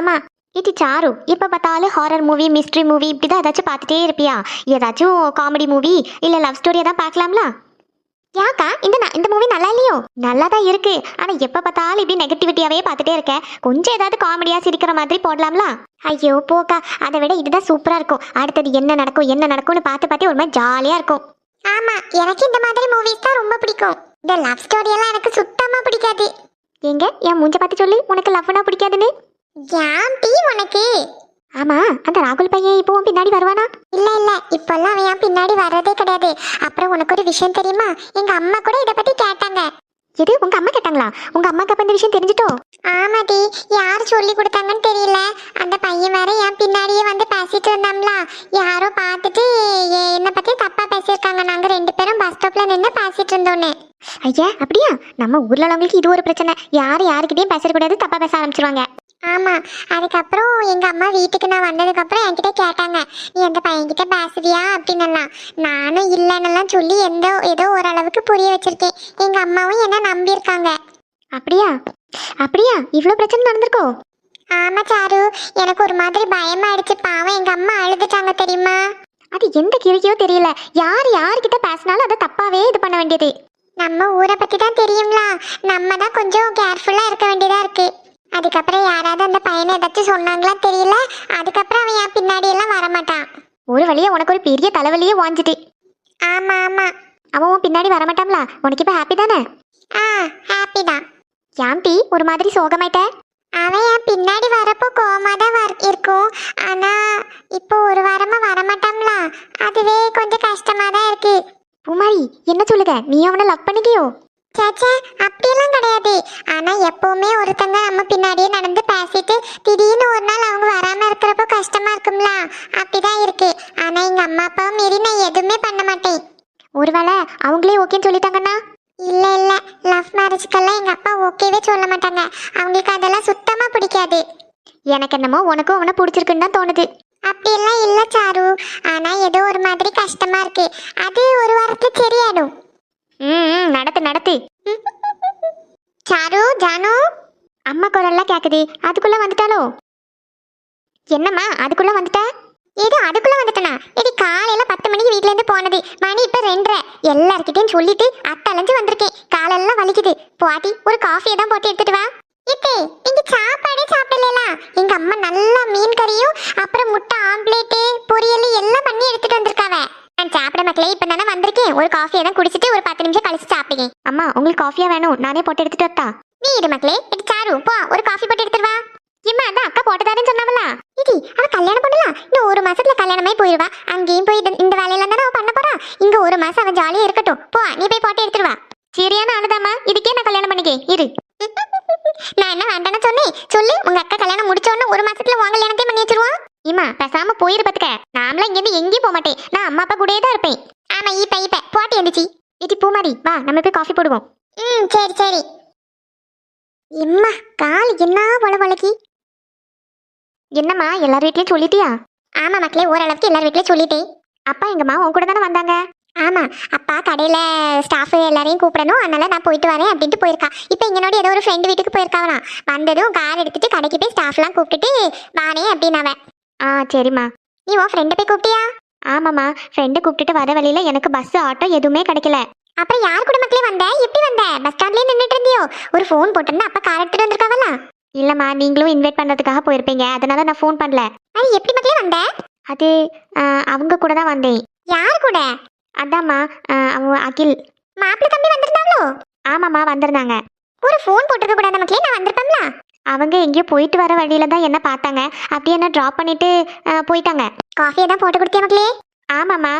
ஆமா. இது சாரு இப்போ பார்த்தாலும் ஹாரர் மூவி மிஸ்ட்ரி மூவி இப்படிதான் ஏதாச்சும் பார்த்துட்டே இருப்பியா? ஏதாச்சும் காமெடி மூவி இல்லை லவ் ஸ்டோரியை தான் பார்க்கலாம்ல? யாக்கா இந்த இந்த மூவி நல்லா இல்லையோ? நல்லா தான் இருக்கு. ஆனா எப்போ பார்த்தாலும் இப்படி நெகட்டிவிட்டியாவே பார்த்துட்டே இருக்கேன் கொஞ்சம் ஏதாவது காமெடியா சிரிக்கிற மாதிரி போடலாம்ல? ஐயோ போக்கா. அதை விட இதுதான் சூப்பராக இருக்கும். அடுத்தது என்ன நடக்கும் என்ன நடக்கும்னு பார்த்து பார்த்து ஒரு மாதிரி ஜாலியாக இருக்கும். ஆமா எனக்கு இந்த மாதிரி மூவிஸ் தான் ரொம்ப பிடிக்கும். இந்த லவ் ஸ்டோரியெல்லாம் எனக்கு சுத்தமா பிடிக்காது. எங்க என் மூஞ்ச பார்த்து சொல்லி. உனக்கு லவ்னா பிடிக்காதுன்னு? ஏன்டி உனக்கு? ஆமா அந்த ராகுல் பையன் இப்போ உன் பின்னாடி வருவானா? இல்ல இல்ல. இப்பெல்லாம் அவன் என் பின்னாடி வர்றதே கிடையாது. அப்புறம் உனக்கு ஒரு விஷயம் தெரியுமா? எங்க அம்மா கூட இத பத்தி கேட்டாங்க. எது உங்க அம்மா கேட்டாங்களா? உங்க அம்மாக்கு அப்ப இந்த விஷயம் தெரிஞ்சிட்டோ? ஆமாடி. யார் சொல்லி கொடுத்தாங்கன்னு தெரியல. அந்த பையன் வேற என் பின்னாடியே வந்து பேசிட்டு இருந்தாம்ல யாரோ பார்த்துட்டு என்னை பத்தி தப்பா பேசியிருக்காங்க. நாங்க ரெண்டு பேரும் பஸ் ஸ்டாப்ல நின்று பேசிட்டு இருந்தோன்னு. ஐயா அப்படியா? நம்ம ஊர்ல உள்ளவங்களுக்கு இது ஒரு பிரச்சனை. யார் யாருக்கிட்டையும் பேசக்கூடாது தப்பா பேச ஆரம்பிச்சிருவாங்க. ஆமா அதுக்கப்புறம் எங்க அம்மா வீட்டுக்கு நான் வந்ததுக்கு அப்புறம் என்கிட்ட கேட்டாங்க நீ அந்த பையன்கிட்ட பேசுவியா? அப்படின்னலாம் நானும் இல்லைன்னெல்லாம் சொல்லி எந்த ஏதோ ஓரளவுக்கு புரிய வச்சிருக்கேன். எங்க அம்மாவும் என்ன நம்பியிருக்காங்க. அப்படியா? அப்படியா? இவ்வளோ பிரச்சனை நடந்திருக்கோ? ஆமா சாரு. எனக்கு ஒரு மாதிரி பயமாயிடுச்சு. பாவம் எங்க அம்மா அழுதுட்டாங்க தெரியுமா? அது எந்த கிழக்கியோ தெரியல. யார் யார்கிட்ட பேசினாலும் அதை தப்பாவே இது பண்ண வேண்டியது. நம்ம ஊரை பத்தி தான் தெரியும்ல. நம்ம தான் கொஞ்சம் கேர்ஃபுல்லா இருக்க வேண்டியதா இருக்கு. அதுக்கப்புறம் யாராவது அந்த பையனை ஏதாச்சும் சொன்னாங்களா தெரியல? அதுக்கப்புறம் அவன் என் பின்னாடி எல்லாம் வரமாட்டான். ஒரு வழியா உனக்கு ஒரு பெரிய தலைவலியே வாஞ்சிட்டு. ஆமா ஆமா. அவன் உன் பின்னாடி வரமாட்டான்ல? உனக்கு இப்ப ஹாப்பி தானே? ஆ ஹாப்பி தான். ஏன்டி ஒரு மாதிரி சோகமாயிட்ட? அவன் என் பின்னாடி வரப்போ கோமா தான் வர் இருக்கும். ஆனா இப்போ ஒரு வாரமா வரமாட்டான்ல. அதுவே கொஞ்சம் கஷ்டமா தான் இருக்கு. பூமாரி என்ன சொல்லுங்க நீ அவனை லவ் பண்ணிக்கியோ சேச்சே அப்படியெல்லாம் கிடையாது. ஆனா எப்பவுமே ஒருத்தங்க நம்ம பின்னாடியே நடந்து பேசிட்டு திடீர்னு ஒரு நாள் அவங்க வராம இருக்கிறப்போ கஷ்டமா இருக்கும்ல? அப்படிதான் இருக்கு. ஆனா எங்க அம்மா அப்பாவும் மீறி நான் எதுவுமே பண்ண மாட்டேன். ஒருவேளை அவங்களே ஓகேன்னு சொல்லிட்டாங்கன்னா? இல்ல இல்ல. லவ் மேரேஜ்க்கெல்லாம் எங்க அப்பா ஓகேவே சொல்ல மாட்டாங்க. அவங்களுக்கு அதெல்லாம் சுத்தமா பிடிக்காது. எனக்கு என்னமோ உனக்கும் அவனை பிடிச்சிருக்குன்னு தான் தோணுது. அப்படியெல்லாம் இல்ல சாரு. ஆனா ஏதோ ஒரு மாதிரி கஷ்டமா இருக்கு. அது ஒரு வாரத்துல சரியாயிடும். ம் நடத்து நடத்து. சாரு ஜானு. அம்மா குரல்லாம் கேக்குது. அதுக்குள்ள வந்துட்டாலோ என்னம்மா அதுக்குள்ள வந்துட்ட? இது அதுக்குள்ள வந்துட்டனா? இது காலையில பத்து மணிக்கு வீட்ல இருந்து போனது. மணி இப்ப ரெண்டரை. எல்லார்கிட்டயும் சொல்லிட்டு அத்தலைஞ்சு வந்திருக்கேன். காலெல்லாம் வலிக்குது. பாட்டி ஒரு காஃபியை தான் போட்டு எடுத்துட்டு வா. இத்தே இங்க சாப்பாடே சாப்பிடலாம் எங்க அம்மா நல்லா மீன் கறியும் அப்புறம் முட்டை ஆம்லேட்டு பொரியல் எல்லாம் பண்ணி எடுத்துட்டு வந்திருக்காவ. நான் சாப்பிட மக்களே இப்ப தானே வந்திருக்கேன். ஒரு காஃபியை தான் குடிச்சிட்டு ஒரு பத்து நிமிஷம் கழிச்சு சாப்பிடுங்க. அம்மா உங்களுக்கு காஃபியா வேணும். நானே போட்டு எடுத்துட்டு வரட்டா? நீ இரு மக்களே இது சாரு போ. ஒரு காஃபி போட்டு எடுத்துருவா இம்மா அதான் அக்கா போட்டுதாருன்னு சொன்னாவல இது அவ கல்யாணம் பண்ணலாம் இன்னும் ஒரு மாசத்துல கல்யாணமே போயிருவா. அங்கேயும் போய் இந்த- வேலையில வேலையெல்லாம் தானே அவ பண்ண போறா? இங்க ஒரு மாசம் அவன் ஜாலியா இருக்கட்டும். போ நீ போய் போட்டு எடுத்துருவா சரியான ஆளுதாம்மா. இதுக்கே நான் கல்யாணம் பண்ணிக்கே இரு. நான் என்ன வேண்டாம்னு சொன்னேன்? சொல்லு உங்க அக்கா கல்யாணம் முடிச்ச உடனே ஒரு மாசத்துல உங்க கல்யாணத்தையும் பண்ணி வச்சிருவான். இம்மா பேசாம போயிரு பாத்துக்க. நாமலாம் இங்க இருந்து எங்கேயும் போக மாட்டேன். நான் அம்மா அப்பா கூடயே தான் இருப்பேன். ஆமா இப்ப இப்ப போட்டி எந்திச்சி இட்டி பூமாரி வா நம்ம போய் காஃபி போடுவோம். ம் சரி சரி. எம்மா கால் என்ன பொல பொலக்கி என்னம்மா எல்லார் வீட்லயும் சொல்லிட்டியா? ஆமா மக்களே ஓரளவுக்கு எல்லார் வீட்லயும் சொல்லிட்டேன். அப்பா எங்கம்மா உன் கூட தானே வந்தாங்க? ஆமா அப்பா கடையில ஸ்டாஃப் எல்லாரையும் கூப்பிடணும். அதனால நான் போயிட்டு வரேன் அப்படின்ட்டு போயிருக்கா. இப்போ எங்களோட ஏதோ ஒரு ஃப்ரெண்டு வீட்டுக்கு போயிருக்காவனா வந்ததும் கார் எடுத்துட்டு கடைக்கு போய் ஸ்டாஃப்லாம் கூப்பிட்டுட்டு வானே அப்படின்னு ஆ சரிம்மா. நீ உன் ஃப்ரெண்டை போய் கூப்பிட்டியா? ஆமாம்மா ஃப்ரெண்டு கூப்பிட்டுட்டு வர வழியில எனக்கு பஸ் ஆட்டோ எதுவுமே கிடைக்கல. அப்புறம் யார் கூட மக்களே வந்த? எப்படி வந்த? பஸ் ஸ்டாண்ட்லயே நின்றுட்டு இருந்தியோ? ஒரு ஃபோன் போட்டிருந்தா அப்பா கார் எடுத்துட்டு வந்திருக்காவலாம் இல்லம்மா நீங்களும் இன்வைட் பண்றதுக்காக போயிருப்பீங்க. அதனால நான் ஃபோன் பண்ணல. அது எப்படி மக்களே வந்த? அது ஆ, அவங்க கூட தான் வந்தேன். யார் கூட? அதாம்மா அவன் அகில். மாப்பிள்ளை தம்பி வந்திருந்தாங்களோ ஆமாம்மா வந்திருந்தாங்க. ஒரு ஃபோன் போட்டிருக்க கூடாது மக்களே? நான் வந்திருப்பேன்ல. அவங்க எங்கேயோ போயிட்டு வர வழியில தான் என்ன பார்த்தாங்க. அப்படியே என்ன ட்ராப் பண்ணிட்டு போயிட்டாங்க. காஃபியை தான் போட்டு கொடுத்தியா மக்களே. ஆமாம்மா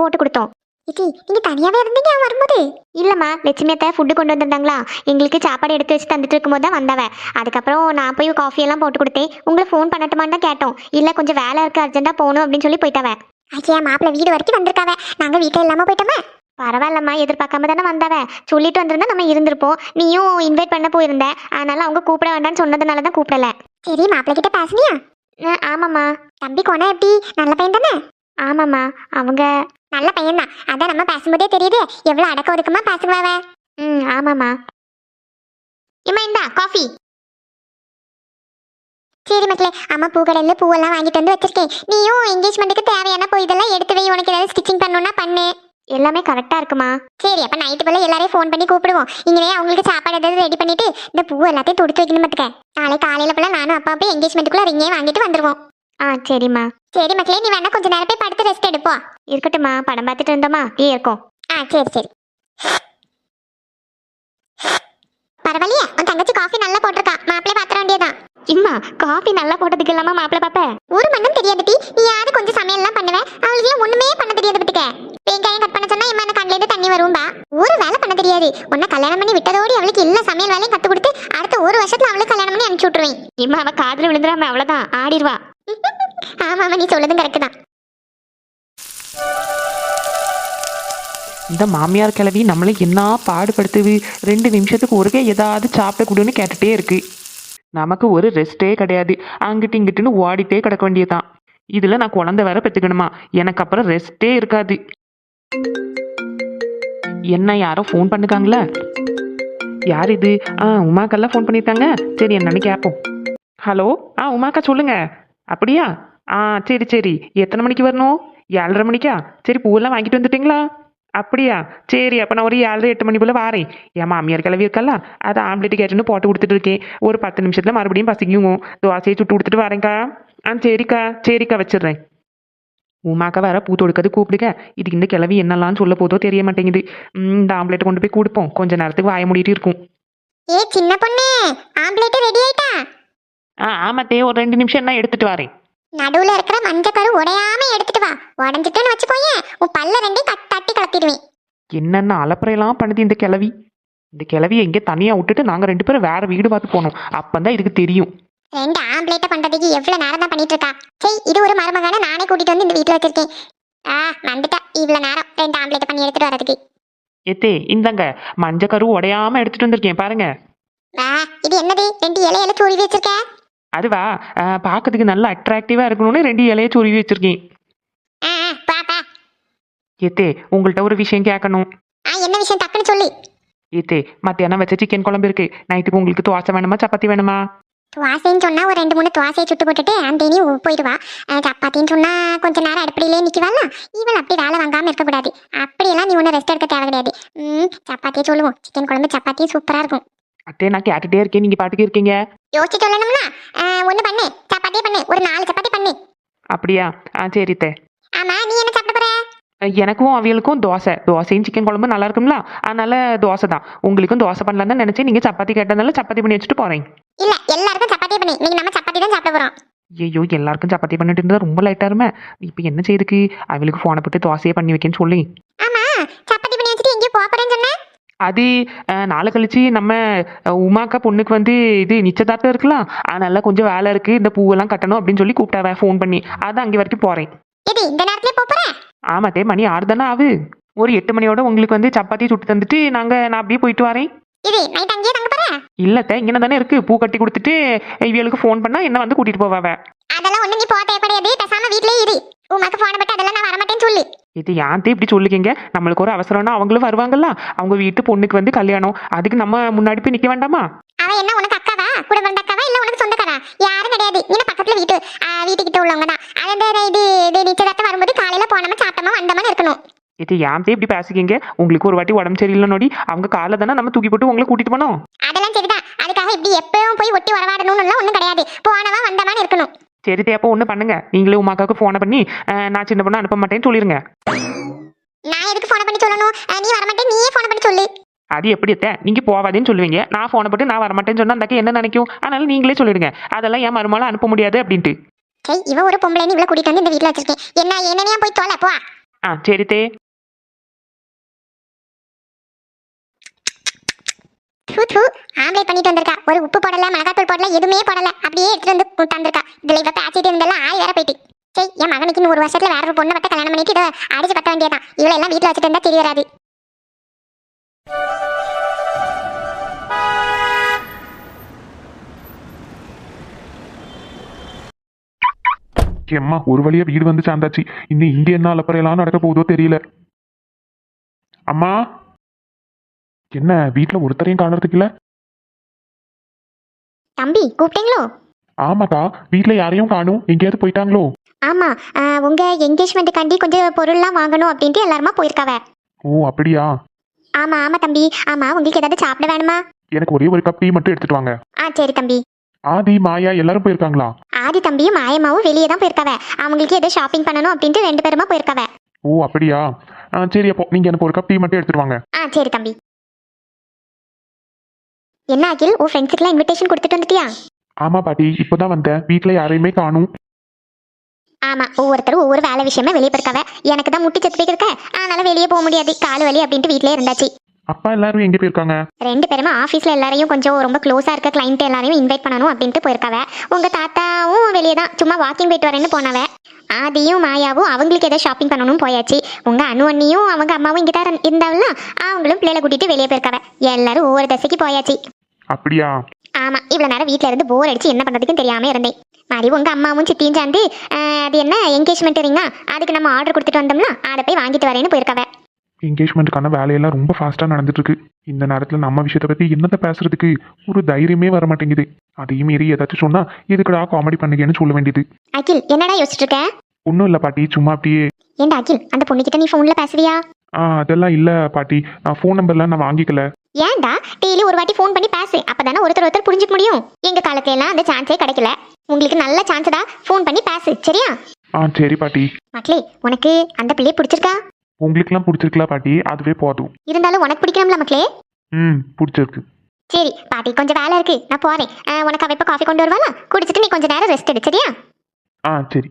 போட்டு கொடுத்தோம். இச்சி நீங்க தனியாவே இருந்தீங்க அவன் வரும்போது? இல்லம்மா லட்சுமியத்தை ஃபுட்டு கொண்டு வந்திருந்தாங்களா? எங்களுக்கு சாப்பாடு எடுத்து வச்சு தந்துட்டு இருக்கும்போது தான் வந்தவ. அதுக்கப்புறம் நான் போய் காஃபி எல்லாம் போட்டு கொடுத்தேன். உங்களை ஃபோன் பண்ணட்டுமான்னு தான் கேட்டோம். இல்ல கொஞ்சம் வேலை இருக்கு அர்ஜென்ட்டா போகணும் அப்படின்னு சொல்லி போயிட்டவ. ஐயா மாப்பிள்ள வீடு வரைக்கும் வந்திருக்காவ. நாங்க வீட்டில் இல்லாம போயிட்டோமே? பரவாயில்லம்மா எதிர்பார்க்காம தானே வந்தவ. சொல்லிட்டு வந்திருந்தா நம்ம இருந்திருப்போம். நீயும் இன்வைட் பண்ண போயிருந்த. அதனால அவங்க கூப்பிட வேண்டாம்னு சொன்னதுனால தான் கூப்பிடல. சரி மாப்பிள்ள கிட்ட பேசுனியா? ஆமாம்மா. தம்பி கோனா எப்படி? நல்ல பையன் தானே? ஆமாம்மா அவங்க நல்ல பையன் தான் அதான் நம்ம பேசும்போதே தெரியுது. எவ்வளோ அடக்க ஒதுக்கமாக பேசுவாவ? ம் ஆமாம்மா. இம்மா இந்தா காஃபி சரி மக்களே அம்மா பூக்கடையில் பூவெல்லாம் வாங்கிட்டு வந்து வச்சிருக்கேன். நீயும் என்கேஜ்மெண்ட்டுக்கு தேவையான பூ இதெல்லாம் எடுத்து வை. உனக்கு ஏதாவது ஸ்டிச்சிங் பண்ணணும்னா பண்ணு. எல்லாமே கரெக்டாக இருக்குமா? சரி அப்போ நைட்டு போல் எல்லாரையும் ஃபோன் பண்ணி கூப்பிடுவோம். இங்கே அவங்களுக்கு சாப்பாடு ஏதாவது ரெடி பண்ணிட்டு இந்த பூ எல்லாத்தையும் தொடுத்து வைக்கணும் பார்த்துக்க நாளை காலையில் போல் நானும் அப்பா போய் என்கேஜ்மெண்ட்டுக்குள்ளே ரிங்கே வாங்கிட்டு வந்துடுவோம் ஆ சரிம்மா. சரி மக்களே நீ வேணா கொஞ்ச நேரம் போய் படுத்து ரெஸ்ட் எடுப்போம் இருக்கட்டும்மா படம் பார்த்துட்டு இருந்தோமா டீ இருக்கும் ஆ சரி சரி. பரவாயில்லையே உன் தங்கச்சி காஃபி நல்லா போட்டிருக்கா. மாப்பிள்ளை பாத்திர வேண்டியதான் இம்மா காஃபி நல்லா போட்டதுக்கு இல்லாம மாப்பிள்ளை பாப்ப ஒரு மண்ணும் தெரியாது டி. நீ யாரு கொஞ்சம் சமையல்லாம் பண்ணுவேன் அவளுக்கு ஒண்ணுமே பண்ண தெரியாது பத்துக்க. வெங்காயம் கட் பண்ண சொன்னா இம்மா அந்த கண்ணில இருந்து தண்ணி வரும்பா ஒரு வேலை பண்ண தெரியாது. உன்னை கல்யாணம் பண்ணி விட்டதோடு அவளுக்கு எல்லா சமையல் வேலையும் கத்து கொடுத்து அடுத்த ஒரு வருஷத்துல அவளுக்கு கல்யாணம் பண்ணி அனுப்பிச்சு விட்டுருவேன். இம்மா அவ காதல விழுந்துடாம அவ்வளவுதான். ஆடிடுவா ஆமா ஆமா நீ சொல்லதும் கரெக்ட் தான். இந்த மாமியார் கிளவி நம்மளை என்ன பாடுபடுத்துது? ரெண்டு நிமிஷத்துக்கு ஒருக்கே ஏதாவது சாப்பிட கொடுன்னு கேட்டுட்டே இருக்கு. நமக்கு ஒரு ரெஸ்ட்டே கிடையாது. அங்கிட்டு இங்கிட்டுன்னு ஓடிட்டே கிடக்க வேண்டியதுதான். இதில் நான் குழந்தை வேற பெற்றுக்கணுமா எனக்கு அப்புறம் ரெஸ்ட்டே இருக்காது. என்ன யாரோ ஃபோன் பண்ணுக்காங்களா? யார் இது? ஆ உமாக்கெல்லாம் ஃபோன் பண்ணியிருக்காங்க. சரி என்னன்னு கேட்போம். ஹலோ ஆ உமாக்கா சொல்லுங்கள் அப்படியா? ஆ சரி சரி. எத்தனை மணிக்கு வரணும்? ஏழரை மணிக்கா? சரி பூவெல்லாம் வாங்கிட்டு வந்துட்டீங்களா? அப்படியா? சரி அப்போ நான் ஒரு ஏழரை எட்டு மணி போல் வாரேன். என் மாமியார் கிளவி இருக்கல்ல அதை ஆம்லெட் கேட்டுன்னு போட்டு கொடுத்துட்டு இருக்கேன். ஒரு பத்து நிமிஷத்தில் மறுபடியும் பசிக்குங்க தோசையை சுட்டு கொடுத்துட்டு வரேங்க்கா ஆ சரிக்கா சரிக்கா வச்சிடுறேன். உமாக்கா வேற பூ தொடுக்கிறது கூப்பிடுங்க இதுக்கு இந்த கிளவி என்னெல்லாம் சொல்ல போதோ தெரிய மாட்டேங்குது. இந்த ஆம்லெட் கொண்டு போய் கொடுப்போம். கொஞ்ச நேரத்துக்கு வாய மூடிட்டு இருக்கும். ஏ சின்ன பொண்ணு ஆம்லேட் ரெடி ஆயிட்டா? ஆ ஆமாத்தே ஒரு ரெண்டு நிமிஷம் என்ன எடுத்துட்டு வரேன். நடுவுல இருக்கிற மஞ்சக்கரு உடையாம எடுத்துட்டு வா. உடஞ்சிட்டேன்னு வச்சுக்கோயேன் உன் பல்ல ரெண்டையும் தட்டி தட்டி கலப்பிடுவேன் என்னென்ன அலப்பறையெல்லாம் பண்ணுது இந்த கிளவி இந்த கிளவியை எங்கே தனியாக விட்டுட்டு நாங்கள் ரெண்டு பேரும் வேற வீடு பார்த்து போனோம். அப்பந்தான் இதுக்கு தெரியும். ரெண்டு ஆம்லேட்ட பண்றதுக்கு எவ்வளவு நேரம் தான் பண்ணிட்டு இருக்கா? சரி இது ஒரு மருமகான நானே கூட்டிட்டு வந்து இந்த வீட்டுல வச்சிருக்கேன். ஆ வந்துட்டா. இவ்வளவு நேரம் ரெண்டு ஆம்லேட் பண்ணி எடுத்துட்டு வரதுக்கு எத்தே இந்தாங்க. மஞ்சக்கரு உடையாம எடுத்துட்டு வந்திருக்கேன் பாருங்க. வா இது என்னது? ரெண்டு இலையில துருவி வச்சிருக்க? அதுவா பார்க்கறதுக்கு நல்லா அட்ராக்டிவா இருக்கணும்னு ரெண்டு இலைய சொருவி வச்சிருக்கேன். ஏத்தே உங்கள்கிட்ட ஒரு விஷயம் கேட்கணும் ஆ என்ன விஷயம்? டக்குன்னு சொல்லு. ஏத்தே மத்தியானம் வச்ச சிக்கன் குழம்பு இருக்கு. நைட்டுக்கு உங்களுக்கு தோசை வேணுமா சப்பாத்தி வேணுமா? துவாசைன்னு சொன்னா ஒரு ரெண்டு மூணு துவாசையை சுட்டு போட்டுட்டு நீ போயிடுவா சப்பாத்தின்னு சொன்னா கொஞ்ச நேரம் அடுப்படியிலே நிற்கவால இவள் அப்படி வேலை வாங்காம இருக்கக்கூடாது. அப்படியெல்லாம் நீ ஒன்றும் ரெஸ்ட் எடுக்க தேவை கிடையாது. ம் சப்பாத்தியை சொல்லுவோம். சிக்கன் குழம்பு சப்பாத்தியும் சூப்பராக இருக்கும். அத்தே நான் கேட்டுட்டே இருக்கேன். நீங்க பாட்டுக்கு இருக்கீங்க? யோசிச்சு சொல்லணும்னா ஒன்று பண்ணு. சப்பாத்தியே பண்ணு. ஒரு நாலு சப்பாத்தி பண்ணு. அப்படியா? ஆ சரி தே ஆமா நீ என்ன சாப்பிட போற? எனக்கும் அவியலுக்கும் தோசை. தோசையும் சிக்கன் குழம்பு நல்லா இருக்கும்ல? அதனால தோசை தான். உங்களுக்கும் தோசை பண்ணலான்னு தான் நினைச்சேன். நீங்க சப்பாத்தி கேட்டதுனால சப்பாத்தி பண்ணி வச்சுட்டு போறேன். இல்ல எல்லாருக்கும் சப்பாத்தியே பண்ணு. இன்னைக்கு நம்ம சப்பாத்தி தான் சாப்பிட போறோம். ஐயோ எல்லாருக்கும் சப்பாத்தி பண்ணிட்டு இருந்தா ரொம்ப லைட்டா இருமே. இப்போ என்ன செய்யுதுக்கு அவளுக்கு ஃபோனை போட்டு தோசையே பண்ணி வைக்கன்னு சொல்லி. ஆமா சப்பாத்தி பண்ணி வச்சுட்டு எங்கேயும் போறேன்னு சொன்ன? அது நாளை கழிச்சு நம்ம உமாக்கா பொண்ணுக்கு வந்து இது நிச்சயதார்த்தம் இருக்கலாம் அதனால கொஞ்சம் வேலை இருக்கு இந்த பூவெல்லாம் கட்டணும் அப்படின்னு சொல்லி கூப்பிட்டாவ ஃபோன் பண்ணி. அதான் அங்கே வரைக்கும் போறேன். இது இந்த நேரத்துல போக போற? ஆமாத்தே மணி ஆறு தானே ஆகு ஒரு எட்டு மணியோட உங்களுக்கு வந்து சப்பாத்தி சுட்டு தந்துட்டு நாங்க நான் அப்படியே போயிட்டு வரேன். இது நைட் அங்கேயே தங்க போற? இல்லத்த இங்கே தானே இருக்கு. பூ கட்டி கொடுத்துட்டு இவளுக்கு ஃபோன் பண்ணா என்ன வந்து கூட்டிட்டு போவாவ. அதெல்லாம் ஒண்ணு நீ போக தேவைப்படாது பேசாம வீட்லயே இரு உமாக்கு போன பட்டு அதெல்லாம் நான் வரமாட்டேன்னு சொல்லு இது யான்த்தே இப்படி சொல்லுக்கீங்க நம்மளுக்கு ஒரு அவசரம்னா அவங்களும் வருவாங்கல்ல. அவங்க வீட்டு பொண்ணுக்கு வந்து கல்யாணம். அதுக்கு நம்ம முன்னாடி போய் நிக்க வேண்டாமா? அவ என்ன உனக்கு அக்காவா? கூட பிறந்த அக்காவா இல்ல உனக்கு சொந்தக்காரா? யாரும் கிடையாது. இன்னும் பக்கத்துல வீட்டு வீட்டுக்கிட்ட உள்ளவங்க தான் அது இது இது நிச்சயதார்த்தம் வரும்போது காலையில போனோமா சாப்பிட்டோமா வந்தோமா இருக்கணும். இது யான்த்தே இப்படி பேசிக்கிங்க உங்களுக்கு ஒரு வாட்டி உடம்பு சரியில்லை நோடி. அவங்க காலை தானே நம்ம தூக்கி போட்டு உங்களை கூட்டிட்டு போனோம். அதெல்லாம் சரிதான். அதுக்காக இப்படி எப்பவும் போய் ஒட்டி வரவாடணும்னு எல்லாம் ஒண்ணும் கிடையாது. போனவா வந்தமான்னு இருக்கணும். சரி தேப்போ ஒன்று பண்ணுங்க. நீங்களே உமாக்காவுக்கு ஃபோனை பண்ணி நான் சின்ன பொண்ணு அனுப்ப மாட்டேன்னு சொல்லிருங்க. நான் எதுக்கு போன பண்ணி சொல்லணும்? நீ வரமாட்டே நீயே போன பண்ணி சொல்லு. அது எப்படி அத்தை? நீங்க போவாதேன்னு சொல்லுவீங்க. நான் ஃபோனை போட்டு நான் வரமாட்டேன்னு சொன்னா அந்த என்ன நினைக்கும்? அதனால நீங்களே சொல்லிடுங்க. அதெல்லாம் என் மருமகளை அனுப்ப முடியாது அப்படின்ட்டு. சரி இவ ஒரு பொம்பளை இவ்வளவு கூட்டிட்டு வந்து இந்த வீட்ல வச்சிருக்கேன். என்ன என்னனையா போய் தொலை போ. ஆ சரி தே. தூ தூ ஆம்லேட் பண்ணிட்டு வந்திருக்கா. ஒரு உப்பு போடல மிளகாத்தூள் போடல எதுவுமே போடல. அப்படியே எடுத்துட்டு வந்து தந்திருக்கா இதுல இவ பேச்சிட்டு இருந்தெல்லாம் ஆள் வேற போயிட்டு. சரி என் மகனுக்கு இன்னும் ஒரு வருஷத்துல வேற ஒரு பொண்ணை பத்த கல்யாணம் பண்ணிட்டு இதை அடிச்சு பத்த வேண்டியதான் இவளை எல்லாம் வீட்டுல வச்சுட்டு இருந்தா தெரிய வராது. அம்மா ஒரு வழியா வீடு வந்து சாந்தாச்சு. இன்னும் இங்க என்ன அலப்பறையெல்லாம் நடக்க போகுதோ தெரியல. அம்மா! என்ன வீட்ல ஒருத்தரையும் காணறதுக்கு இல்ல? தம்பி கூப்பிட்டீங்களோ? ஆமாக்கா வீட்டில் யாரையும் காணும். எங்கேயாவது போயிட்டாங்களோ? ஆமா ஆ, உங்க என்கேஜ்மெண்ட்டுக்காண்டி கொஞ்சம் பொருள்லாம் வாங்கணும் அப்படின்ட்டு எல்லாருமா போயிருக்காவ? ஓ அப்படியா? ஆமா ஆமா தம்பி. ஆமா உங்களுக்கு ஏதாவது சாப்பிட வேணுமா? எனக்கு ஒரே ஒரு கப் டீ மட்டும் எடுத்துட்டு வாங்க. ஆ சரி தம்பி. ஆதி மாயா எல்லாரும் போயிருக்காங்களா? ஆதி தம்பியும் மாயம்மாவும் வெளியே தான் போயிருக்காவ. அவங்களுக்கு ஏதோ ஷாப்பிங் பண்ணணும் அப்படின்ட்டு ரெண்டு பேருமா போயிருக்காவ. ஓ அப்படியா? ஆ சரி அப்போ நீங்க எனக்கு ஒரு கப் டீ மட்டும் எடுத்துட்டு வாங்க. ஆ சரி தம்பி. என்ன அகில் உன் ஃப்ரெண்ட்ஸுக்குலாம் இன்விடேஷன் கொடுத்துட்டு வந்துட்டியா? ஆமா பாட்டி இப்போதான் வந்தேன். வீட்டில் யாரையுமே காணும். ஆமா ஒவ்வொருத்தரும் ஒவ்வொரு வேலை விஷயமா வெளியே போயிருக்காவ. எனக்கு தான் முட்டி செத்து போயிருக்க அதனால வெளியே போக முடியாது. கால் வலி அப்படின்ட்டு வீட்லயே இருந்தாச்சு. அப்பா எல்லாரும் எங்கே போயிருக்காங்க? ரெண்டு பேருமே ஆஃபீஸில் எல்லாரையும் கொஞ்சம் ரொம்ப க்ளோஸாக இருக்க கிளைண்ட் எல்லாரையும் இன்வைட் பண்ணணும் அப்படின்ட்டு போயிருக்காவ. உங்கள் தாத்தாவும் வெளியே தான் சும்மா வாக்கிங் போயிட்டு வரேன்னு போனவ. ஆதியும் மாயாவும் அவங்களுக்கு ஏதோ ஷாப்பிங் பண்ணணும் போயாச்சு. உங்கள் அனு அண்ணியும் அவங்க அம்மாவும் இங்கே தான் அவங்களும் பிள்ளைகளை கூட்டிட்டு வெளியே போயிருக்காவ. எல்லாரும் ஒவ்வொரு தசைக்கு போயாச்சு. அப்படியா? ஆமாம் இவ்வளோ நேரம் வீட்டில் இருந்து போர் அடிச்சு என்ன பண்ணுறதுக்கும் தெரியாமல் இருந்தேன். மாதிரி உங்கள் அம்மாவும் சித்தியும் சேர்ந்து அது என்ன என்கேஜ்மெண்ட் ரிங்கா? அதுக்கு நம்ம ஆர்டர் கொடுத்துட்டு வந்தோம்னா அதை போய் வாங்கிட்டு வரேன்னு போயிருக்காவ. என்கேஜ்மெண்ட்டுக்கான வேலையெல்லாம் ரொம்ப ஃபாஸ்ட்டாக நடந்துட்டு இருக்கு இந்த நேரத்தில் நம்ம விஷயத்தை பற்றி என்னத்தை பேசுறதுக்கு ஒரு தைரியமே வர மாட்டேங்குது அதையும் மீறி ஏதாச்சும் சொன்னா இதுக்குடா காமெடி பண்ணுங்கன்னு சொல்ல வேண்டியது. அகில் என்னடா யோசிச்சுட்டு இருக்க ஒன்றும் இல்லை பாட்டி சும்மா அப்படியே. ஏண்டா அகில் அந்த பொண்ணுக்கிட்ட நீ ஃபோனில் பேசுவியா? ஆ அதெல்லாம் இல்லை பாட்டி. நான் ஃபோன் நம்பர்லாம் நான் வாங்கிக்கல. ஏன்டா டெய்லி ஒரு வாட்டி ஃபோன் பண்ணி பேசு. அப்பதானே ஒருத்தர் ஒருத்தர் புரிஞ்சுக்க முடியும். எங்க காலத்துல எல்லாம் அந்த சான்ஸே கிடைக்கல. உங்களுக்கு நல்ல சான்ஸ்டா ஃபோன் பண்ணி பேசு. சரியா? ஆ சரி பாட்டி. மக்களே உனக்கு அந்த பிள்ளைய பிடிச்சிருக்கா? உங்களுக்குலாம் பிடிச்சிருக்கல பாட்டி? அதுவே போதும். இருந்தாலும் உனக்கு பிடிக்கணும்ல மக்களே ம் பிடிச்சிருக்கு. சரி பாட்டி கொஞ்சம் வேலை இருக்கு. நான் போறேன். உனக்கு அவ இப்ப காஃபி கொண்டு வருவாளா? குடிச்சிட்டு நீ கொஞ்ச நேரம் ரெஸ்ட் எடு சரியா? ஆ சரி.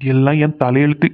எல்லாம் என் தலையெழுத்து.